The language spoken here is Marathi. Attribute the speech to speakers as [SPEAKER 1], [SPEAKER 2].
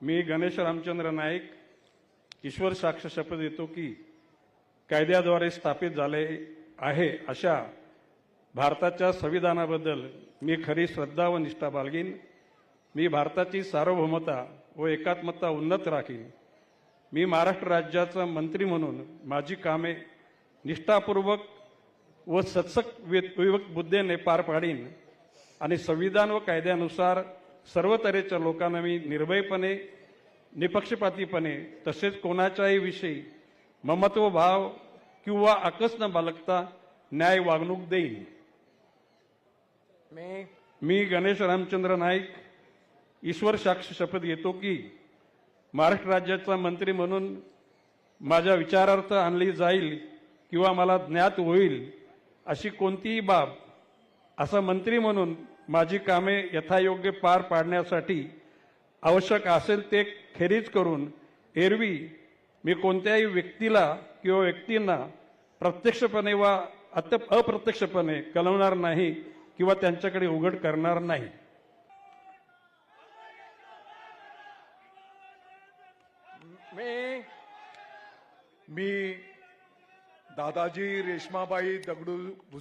[SPEAKER 1] मी गणेश रामचंद्र नाईक ईश्वर साक्ष शपथ देतो की कायद्याद्वारे स्थापित झाले आहे अशा भारताच्या संविधानाबद्दल मी खरी श्रद्धा व निष्ठा बाळगीन. मी भारताची सार्वभौमता व एकात्मता उन्नत राखीन. मी महाराष्ट्र राज्याचा मंत्री म्हणून माझी कामे निष्ठापूर्वक व सत्सक विवेक बुद्धेने पार पाडीन आणि संविधान व कायद्यानुसार सर्व तऱ्हेच्या लोकांना मी निर्भयपणे निपक्षपातीपणे तसेच कोणाच्याही विषयी ममत्व भाव किंवा आकस न बाळगता न्याय वागणूक देईन.
[SPEAKER 2] मी
[SPEAKER 1] मी गणेश रामचंद्र नाईक ईश्वर साक्ष शपथ घेतो की महाराष्ट्र राज्याचा मंत्री म्हणून माझ्या विचारार्थ आणली जाईल किंवा मला ज्ञात होईल अशी कोणतीही बाब असा मंत्री म्हणून माझी कामे यथायोग्य पार पाडण्यासाठी आवश्यक असेल ते खेरीज करून एरवी मी कोणत्याही व्यक्तीला किंवा व्यक्तींना प्रत्यक्षपणे वा अत्य अप्रत्यक्षपणे कळवणार नाही किंवा त्यांच्याकडे उघड करणार नाही.
[SPEAKER 2] मी
[SPEAKER 3] मी दादाजी रेश्माबाई दगडू